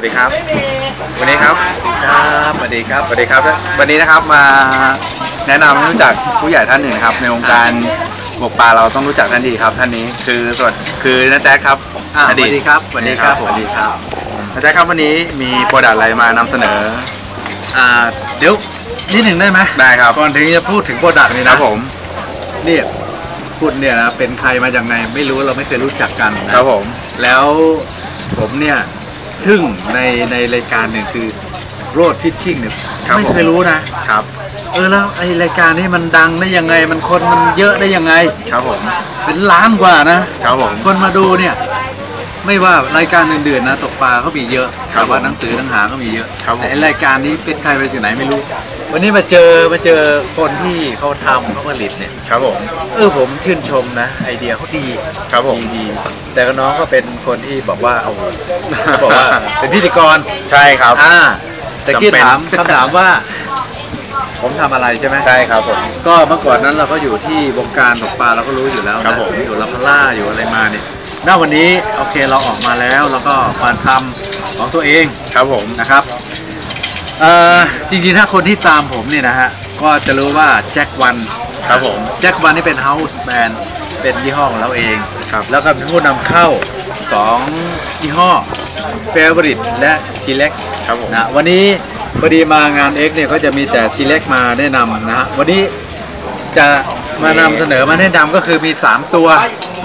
วัสดีครับ วันนี้ครับ ครับสวัสดีครับสวัสดีครับ วันนี้นะครับมาแนะนำให้รู้จักผู้ใหญ่ท่านหนึ่งนะครับ ในวงการบกปลาเราต้องรู้จักท่านดีครับ ท่านนี้คือสวัสดีคือน้าแจ๊คครับอ่าสอดีวัตสดีครับสวัสดีครับผมสวัสดีครับน้าแจ๊คครับวันนี้มีโปรดักต์อะไรมานำเสนออ่าเดี๋ยวนิดหนึ่งได้ไหมได้ครับก่อนถึงจะพูดถึงโปรดักต์นี่คนะรับผมเนี่ยคุณเนี่ยนะเป็นใครมาจากไหนไม่รู้เราไม่เคยรู้จักกันนะครับผม แล้วผมเนี่ย ทึ่งในในรายการหนึ่งคือโรดพิชชิ่งเนี่ยครับไม่ผมเคยรู้นะ ครับเออแล้วไอรายการนี้มันดังได้ยังไง มันคนมันเยอะได้ยังไง ครับผมเป็นล้านกว่านะครับผม คนมาดูเนี่ย ไม่ว่ารายการอื่นๆนะตกปลาเขามีเยอะครับแต่ว่าผมหนังสือหนังหาก็มีเยอะครับผม แต่ไอ้รายการนี้เป็นใครไปจากไหนไม่รู้ วันนี้มาเจอมาเจอคนที่เขาทำเขาผลิตเนี่ยครับผมเออผมชื่นชมนะ ไอเดียเขาดีครับผมดีดีแต่ก็น้องก็เป็นคนที่บอกว่าเอาเขาบอกว่าเป็นพิธีกรใช่ครับอ่าแต่กี้จำเป็นถามคำถามว่า ผมทำอะไรใช่ไหมใช่ครับผมก็เมื่อก่อนนั้นเราก็อยู่ที่วงการตกปลาเราก็รู้อยู่แล้วนะครับผมอยู่ลาพาร่าอยู่อะไรมาเนี่ยณวันนี้โอเคเราออกมาแล้วแล้วก็มาทำของตัวเองครับผมนะครับ เอ่อจริงๆถ้าคนที่ตามผมเนี่ยนะฮะ ก็จะรู้ว่าแจ็ควันครับผมแจ็ควันนี่เป็นเฮาส์แบนเป็นยี่ห้อของเราเองครับแล้วก็เป็นผู้นำเข้า 2 ยี่ห้อ Favorite และ Select ครับผมนะวันนี้พอดีมางาน X เนี่ยก็จะมีแต่ Select มาแนะนำนะฮะวันนี้จะมานำเสนอมาแนะนำก็คือมี 3 ตัว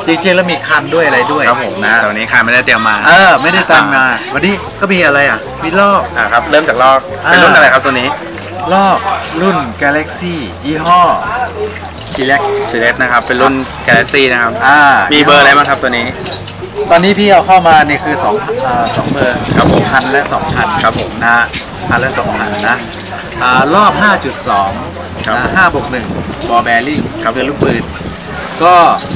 จริงๆแล้วมีคันด้วยอะไรด้วยครับผมนะแต่วันนี้ใครไม่ได้เตรียมมาเออไม่ได้ตามมา วันนี้ก็มีอะไรอะมีลอกอ่าครับเริ่มจากลอกเป็นอ่ารุ่นอะไรครับตัวนี้ลอกรุ่น Galaxy ยี่ห้อ Select ซีเลสนะครับ เป็นรุ่น Galaxy นะครับอ่ามีมีเบอร์อะไรบ้างครับตัวนี้ ตอนนี้พี่เอาเข้ามาเนี่ยคือ2อ่าสองเบอร์ครับผมพันและ2พันครับผมนะฮะพันและ2พันนะอ่ารอบ 5.2ครับนะ5บวก1บอแบริ่งครับคือลูกปืน ก็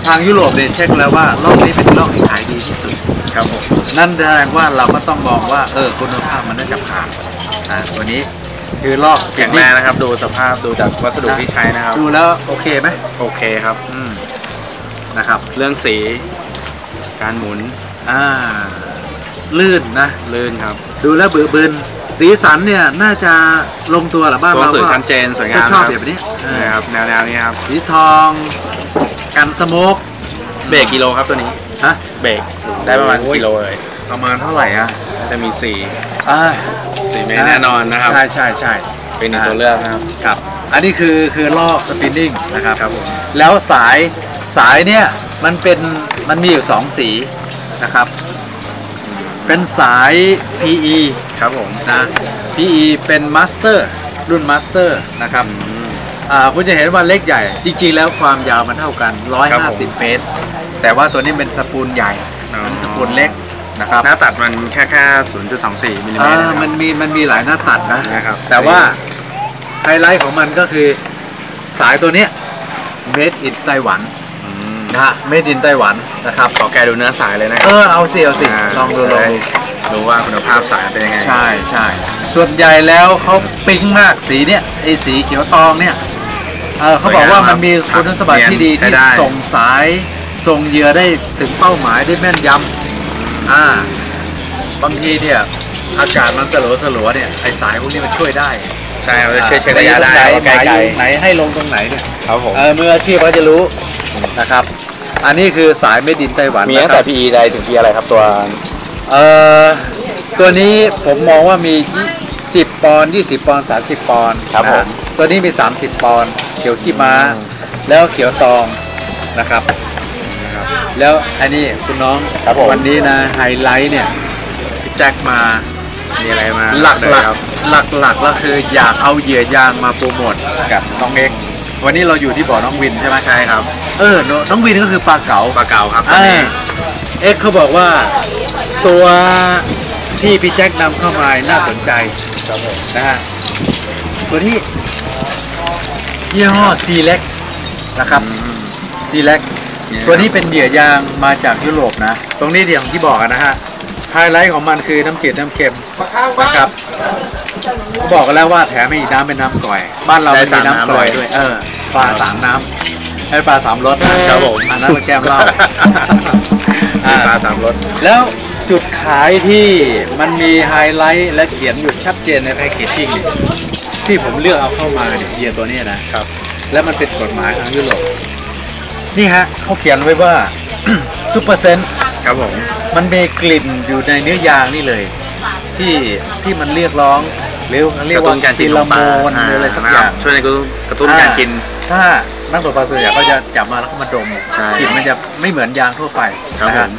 ทางยุโรปเนี่ยเช็คแล้วว่ารอบนี้เป็นรอบที่ขายดีที่สุดครับผมนั่นแสดงว่าเราก็ต้องมองว่าเออคุณภาพมันน่าจะผ่านนะตัวนี้คือลอกแข็งแรงนะครับ ดูสภาพดูจากวัสดุที่ใช้นะครับ ดูแล้วโอเคไหมโอเคครับอืมนะครับ เรื่องสี การหมุนอ่าลื่นนะลื่นครับ ดูแล้วเบื่อบึน สีสันเนี่ยน่าจะลงตัวเหรือบ้านตัวหนัเรางสือก็ชัดเจนสวยงามชอบนะแบบนี้เออนะครับแนวแนวนี้ครับสีทอง กันสโมกเบรกกิโลครับตัวนี้ฮะเบรกได้ประมาณโอ้ยกิโลเลยประมาณเท่าไหร่อะจะมีสีอ่าสีไม่แน่นอนนะครับ ใช่ใช่ใช่เป็นหนึ่งตัวเลือกนะครับครับ อันนี้คือคือลอกสปินนิ่งนะครับครับผมแล้วสายสายเนี่ยมันเป็นมันมีอยู่สองสีนะครับ เป็นสาย PE ครับผมนะ PE เป็นมาสเตอร์รุ่นมาสเตอร์นะครับอืมอ่าคุณจะเห็นว่าเล็กใหญ่ จริงๆ แล้วความยาวมันเท่ากันครับผม150 เมตร แต่ว่าตัวนี้เป็นสปูลใหญ่อ๋อมันสปูลเล็กนะครับหน้าตัดมันแค่แค่ 0.24มิลลิเมอ่าตรนะครับมันมีมันมีหลายหน้าตัดนะนะครับแต่ว่าไฮไลท์ของมันก็คือสายตัวเนี้ย made in ไต้หวันอืม นะฮะ made in ไต้หวันนะครับขอแกะดูเนื้อสายเลยนะคเอรับอเอาสิเอาสิลองดูลองดูดูว่าคุณภาพสายเป็นยังไงใช่ใช่ส่วนใหญ่แล้วเขาปิ๊งมากสีเนี้ยไอ้สีเขียวตองเนี่ยเออเขาบอกว่ามันมีคุณสมบัติที่ดีที่ส่งสายส่งเหยื่อได้ถึงเป้าหมายได้แม่นยำอ่าบางทีเนี่ยอากาศมันสลัวสลัวๆเนี่ยไอ้สายพวกนี้มันช่วยได้ใช่เราจะช่วยเช็คระยะได้หนว่าไกลหมายอยู่ไหนให้ลงตรงไหนเนี่ย ๆครับผม เออมืออาชีพเขาจะรู้ นะครับ อันนี้คือสายไม่ดินไต้หวันมีตั้งนะคแต่รับ PE ใดถึง P อะไรครับตัวเอ่อตัวนี้ผมมองว่ามี 10 ปอนด์20 ปอนด์30 ปอนด์ครับนะผฮะมตัวนี้มี 30 ปอนด์เขียวขี้ม้าอืมแล้วเขียวตองนะครับ แล้วอันนี้คุณน้องครับผมวันนี้นะไฮไลท์เนี่ยพี่แจ็คมามีอะไรมาหลักเลยหลักครับหลักหลักๆแล้วคืออยากเอาเหยื่อยางมาโปรโมทกับน้องเอ็กซ์ วันนี้เราอยู่ที่บ่อน้องวินใช่ไหมใช่ครับ เออน้องน้องวินก็คือปลาเก๋าปลาเก่าครับตัวอ่านี้ เอ็กซ์เขาบอกว่าตัวที่พี่แจ็คนำเข้ามาน่าสนใจครับผมนะฮะตัวที่ยี่ห้อซีเล็กนะครับอืมซีเล็กเนี่ยตัวนี้เป็นเหยื่อยางมาจากยุโรปนะ ตรงนี้เดี๋ยวที่บอกอะนะฮะไฮไลท์ของมันคือน้ำจืดน้ำเค็มนะครับ บอกกันแล้วว่าแถมให้อีกน้ำเป็นน้ำกร่อย บ้านเราได้ไม่มีสามน้ำกร่อยน้ำเลยด้วย เออปลาสามน้ำไอ้ปลาสามรสนะครับผมอันนั้นมันแก้มเหล้ามีปลาสามรสแล้วจุดขายที่มันมีไฮไลท์และเขียนอยู่ชัดเจนในแพคเกจจิ้งเนี่ยที่ผมเลือกเอาเข้ามาเนี่ยเบียร์ตัวเนี้ยนะครับ แล้วมันเป็นกฎหมายของยุโรปนี่ฮะเขาเขียนไว้ว่าซูเปอร์เซนครับผมมันมีกลิ่นอยู่ในเนื้อยางนี่เลย ที่ที่มันเรียกร้อง หรือเรียกกระตุ้ว่านการกินฟิขโลองโมปลานหรืออะไรสักนะอครัย่าบงช่วยในกระตุ้นการกิน ถ้านักตกปลาส่วนใหญ่ก็จะจับมาแล้วก็มาดมใช่กลิ่นมันจะไม่เหมือนยางทั่วไปครับนะผฮะม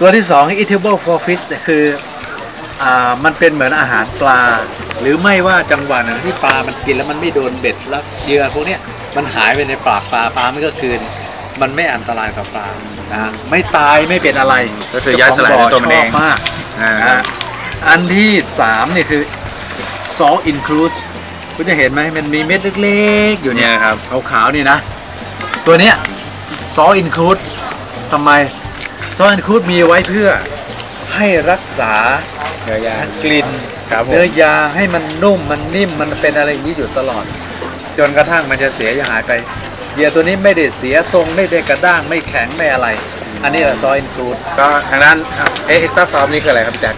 ตัวที่2 eatable for fish คืออ่ามันเป็นเหมือนอาหารปลา หรือไม่ว่าจังหวะหนึ่งที่ปลามันกินแล้วมันไม่โดนเบ็ดแล้วเหยื่อพวกเนี้ยมันหายไปในปากปลาปลาไม่ก็คืน มันไม่อันตรายกับปลานะฮะไม่ตายไม่เป็นอะไรก็คือย่อยสลายในตัวมันเองชบมากอ่าอ่าอันที่3นี่คือ salt include คุณจะเห็นไหมมันมีเม็ดเล็กๆ อยู่เนี่เนี่ยยครับขาวๆนี่นะ ตัวเนี้ย salt include ทำไม salt include มีไว้เพื่อให้รักษาเนื้อยางกลิ่นครับผมเนื้อยางให้มันนุ่มมันนิ่มมันเป็นอะไรอย่างนี้อยู่ตลอด จนกระทั่งมันจะเสียหายไปเหยื่อตัวนี้ไม่ได้เสียทรงไม่ได้กระด้างไม่แข็งไม่อะไร อันนี้แหละ salt include ก็ทางด้านเอ็กซ์ตร้าซอฟนี่คืออะไรครับพี่แจ็ค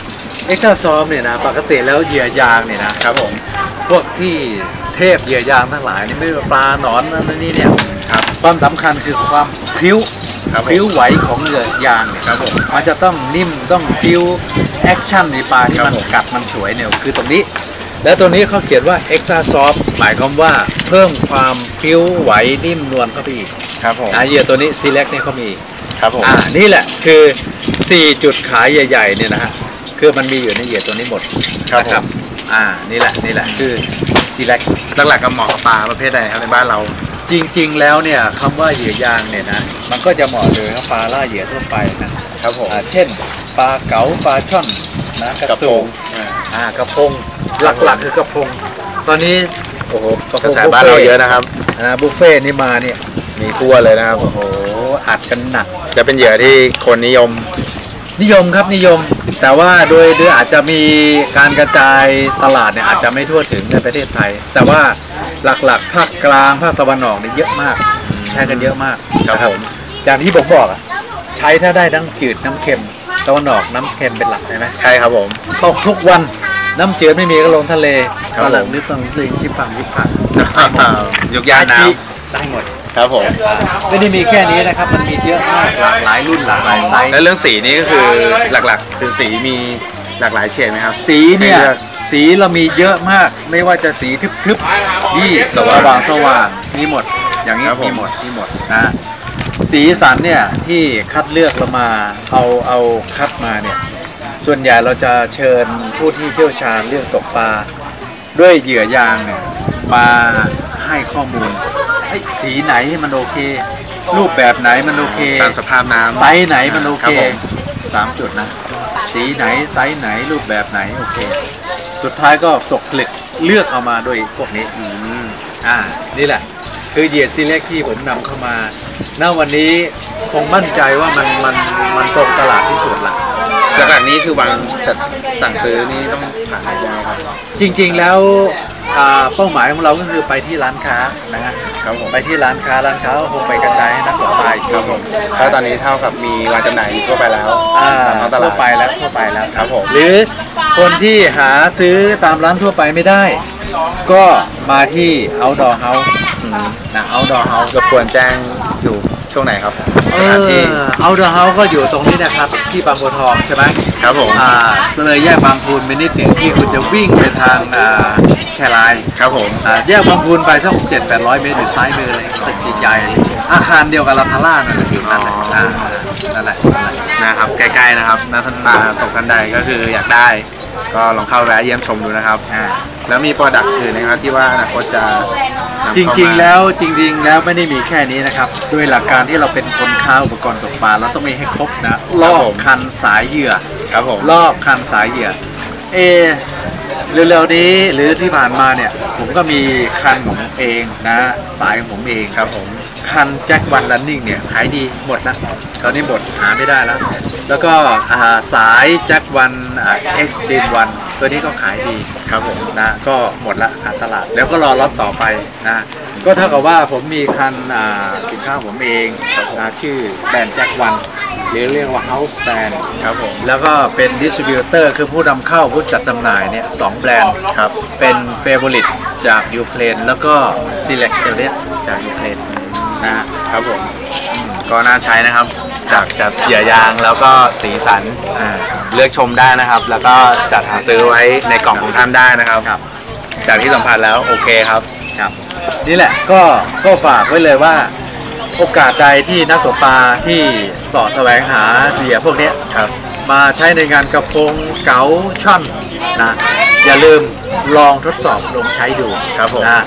เอ็กซ์ตร้าซอมเนี่ยนะปกติแล้วเหยื่อยางเนี่ยนะครับผมพวกที่เทพเหยื่อยางทั้งหลายนี่ไม่ว่าปลาหนอนนั่นนี่เนี่ยครับความสำคัญคือความพริ้วครับผม พริ้วไหวของเหยื่อยางเนี่ยครับผมมันจะต้องนิ่มต้องพริ้วแอคชั่นในปลาที่มันกัดมันฉวยเนี่ยคือตรงนี้ แล้วตัวนี้เขาเขียนว่า extra soft หมายความว่าเพิ่มความพริ้วไหวนิ่มนวลเข้าไปอีกครับผมอ่าเหยื่อตัวนี้ select เนี่ยเขามี ครับผม อ่า นี่แหละคือ 4 จุดขายใหญ่ ๆ เนี่ยนะฮะ คือมันมีอยู่ในเหยื่อตัวนี้หมดครับนะผม อ่านี่แหละนี่แหละคือ select หลักๆกับเหมาะกับปลาประเภทใดครับในบ้านเรา จริง ๆ แล้วเนี่ยคำว่าเหยื่อยางเนี่ยนะมันก็จะเหมาะเลยกับปลาล่าเหยื่อทั่วไปนะครับผมอ่าเช่น ปลาเก๋าปลาช่อนนะกระกระพสูงง อ่ากระพงหลักๆคือกระพง ตอนนี้โอ้โหกระพกระงแสบ้านเราเยอะนะครับ อ่าบุฟเฟ่ต์นี่มาเนี่ยมีทั่วเลยนะครับโอ้โหอัดกันหนัก จะเป็นเหยื่อที่คนนิยมนิยมครับนิยม แต่ว่าโดยโดยอาจจะมีการกระจายตลาดเนี่ยอาจจะไม่ทั่วถึงในประเทศไทย แต่ว่าหลักๆภาคกลางภาคตะวันออกเนี่ยเยอะมากใช้กันเยอะมากครับนะผมอย่างที่ผมบอกอะใช้ถ้าได้ทั้งจืดน้ำเค็มตะวันออกน้ำเค็มเป็นหลักใช่ไหมใช่ครับผมตกทุกวันน้ำจืดไม่มีก็ลงทะเลครับตอนหลังผมนึกต้องซิงชิปังยิบผักยกยานน้ได้หมดำ ครับผม ไม่ได้มีแค่นี้นะครับ มันมีเยอะมากหลากหลายรุ่นหลากหลายไซส์แล้วเรื่องสีนี่ก็คือหลักๆ คือสีมีหลากหลายเฉดไหมครับ สีเนี่ยให้ลือกสีเรามีเยอะมาก ไม่ว่าจะสีทึบๆนี่สว่างสว่างมีหมด อย่างนี้ครับผมมีหมดมีหมดนะสีสันเนี่ยที่คัดเลือกเรามาเอาเอาคัดมาเนี่ยส่วนใหญ่เราจะเชิญผู้ที่เชี่ยวชาญเรื่องตกปลาด้วยเหยื่อยางเนี่ยมาให้ข้อมูลเอ้ย สีไหนมันโอเค รูปแบบไหนมันโอเคตามสภาพน้ำไซส์ไหนมันโอครัเคบผมสามจุดนะ สีไหนไซส์ไหนรูปแบบไหนโอเค สุดท้ายก็ตกผลึกเลือกเอามาโดยพวกนี้อืมอ่านี่แหละ คือเหยียดซีเล็กที่ผมนำเข้ามาณวันนี้คงมั่นใจว่ามันมันมันตรงตลาดที่สุดละหลักๆนี้คือวางแต่สั่งซื้อนี่ต้องผ่านอะไรยังไงครับจริง ๆแล้วอ่า เป้าหมายของเราก็คือไปที่ร้านค้านะฮะครับผมไปที่ร้านค้าร้านค้าก็คงไปกระจายให้นักตกปลาอีกทีครับผมแล้วตอนนี้เท่ากับมีวางจำหน่ายทั่วไปแล้วอ่าตามท้องตทั่ลาวดไปแล้วทั่วไปแล้ว ครับผม หรือคนที่หาซื้อตามร้านทั่วไปไม่ได้ ก็มาที่ outdoor house นะ outdoor house รบกวนแจ้งอยู่ช่วงไหนครับ เอสถานที่อ outdoor house ก็อยู่ตรงนี้นะครับ ที่บางบัวทองใช่ไหมครับผม อ่าก็เลยแยกบางพูนไปนิดหนึ่งที่คุณจะวิ่งไปทางอ่าแครายครับผม อ่าแยกบางพูนไปสักเจ็ดแปดร้อยเมตรอยู่ซ้ายมือเลยตึกใหญ่ๆอาคารเดียวกับลาพาร่านั่นแหละอยู่นั่นแหละอ่านั่นแหละนั่นแหละ นะครับใกล้ๆนะครับนักท่านตาตกท่านใดก็คืออยากได้ ก็ลองเข้าแวะเยี่ยมชมดูนะครับอ่าแล้วมีโปรดักต์อื่นนะครับที่ว่าอนาคตจะนำจเข้ามาริงๆแล้วจริงๆแล้วไม่ได้มีแค่นี้นะครับ ด้วยหลักการที่เราเป็นคนค้าอุปกรณ์ตกปลาเราต้องมีให้ครบนะลอกคันสายเหยื่อ ครับผม ลอกคันสายเหยื่อเอ เร็วๆนี้หรือที่ผ่านมาเนี่ย ผมก็มีคันของผมเองนะ สายของผมเองครับผม คันแจ็ควันลันนิ่งเนี่ยขายดีหมดแล้วตอนนี้หมดหาไม่ได้แล้ว แล้วก็อ่าสายแจ็ควันเอ็กซ์ตรีมวันตัวนี้ก็ขายดีครับผมนะก็หมดละการตลาด แล้วก็รอล็อตต่อไปนะ ก็เท่ากับว่าผมมีคันอ่าสินค้าผมเองนะชื่อแบรนด์แจ็ควัน หรือเรียกว่า house band ครับผมแล้วก็เป็นดิสติบิวเตอร์คือผู้นำเข้าผู้จัดจำหน่ายเนี่ยสองแบรนด์ครับเป็นเฟเวอริตจากยูเครนแล้วก็ Select เนี้ยจากยูเครนนะฮะครับผมก็น่าใช้นะครับจากจากเหยื่อยางแล้วก็สีสันอ่าเลือกชมได้นะครับ แล้วก็จัดหาซื้อไว้ในกล่องของท่านได้นะครับครับจากที่สัมผัสแล้วโอเคครับครับ นี่แหละก็ก็ฝากไว้เลยว่า โอกาสใดที่นักตกปลาที่เสอแสวงหาเสียพวกเนี้ยครับมาใช้ในงานกระพงเก๋าช่อนนะอย่าลืมลองทดสอบลงใช้ดูครับผมนะ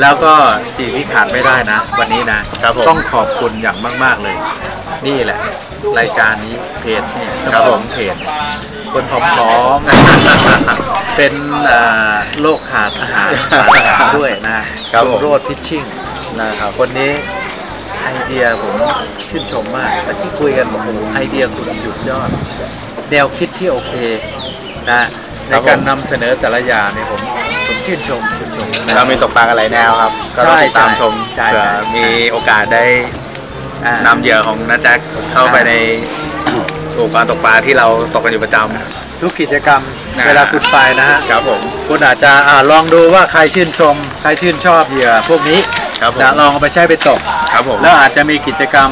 แล้วก็สิ่งที่ขาดไม่ได้นะ วันนี้นะครับผมต้องขอบคุณอย่างมาก ๆ เลย นี่แหละ รายการนี้เพจเนี่ยครับผมเพจคนผอมๆเป็นอ่าโรคขาดอาหารสารอาหารด้วยนะครับผมโรดพิชชิ่งนะครับคนนี้ ไอเดียผมชื่นชมมากแต่ที่คุยกันโอ้โหไอเดียคุณสุดยอด แนวคิดที่โอเคนะในการนำเสนอแต่ละอย่างเนี่ยผมผมชื่นชมชื่นชมนะ เรามีตกปลากันหลายแนวครับ ก็ต้องติดตามชมใช่เผื่อใช่มีโอกาสได้อ่านำเหยื่อของน้าแจ็คเข้าไปในอุปกรณ์ตกปลาที่เราตกกันอยู่ประจ ทุกกิจกรรมนะเวลาคุณไปนะฮะำครับผม คุณอาจจะอ่าลองดูว่าใครชื่นชม ใครชื่นชอบเหยื่อพวกนี้ ครับผม จะลองเอาไปใช้ไปตก ครับผมแล้วอาจจะมีกิจกรรม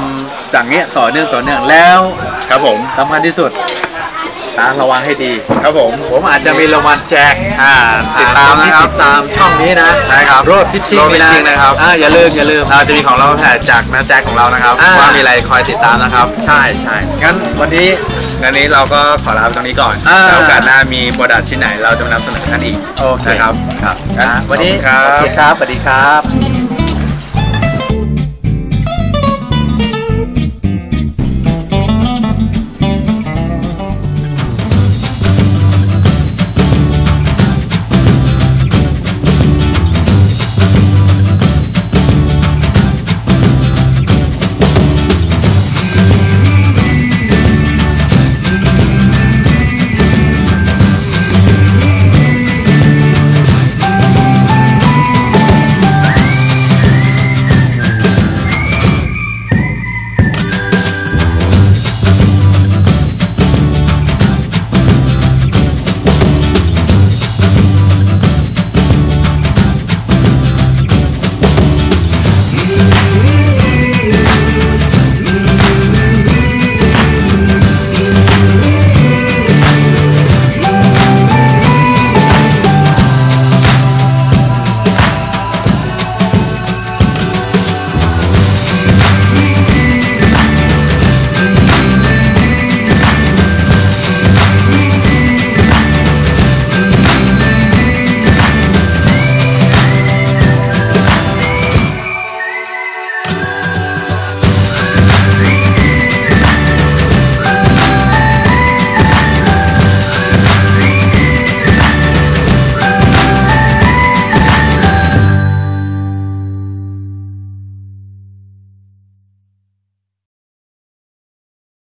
อย่างเงี้ยต่อเนื่องต่อเนื่องแล้วครับผมสำคัญที่สุดนะระวังให้ดี ครับผม ผมอาจจะมีรางวัลแจกอ่าติดตามที่นะครับ ติดตามช่องนี้นะใช่ครับโรดพิชชิ่ง Road Pitching นะครับ อ่าอย่าลืมอย่าลืมเราจะมีของเราแถมจากน้าแจ็คของเรานะครับอ่า ว่ามีอะไรคอยติดตามนะครับ ใช่ใช่งั้นวันนี้ งั้นนี้เราก็ขอลาไปตรงนี้ก่อนอ่า แล้วโอกาสหน้ามีโปรดักต์ชิ้นไหนเราจะมานำเสนอท่านอีก โอเคนะครับครับ งั้นนะวันนี้ขอบคุณครับ โอเคครับสวัสดีครับ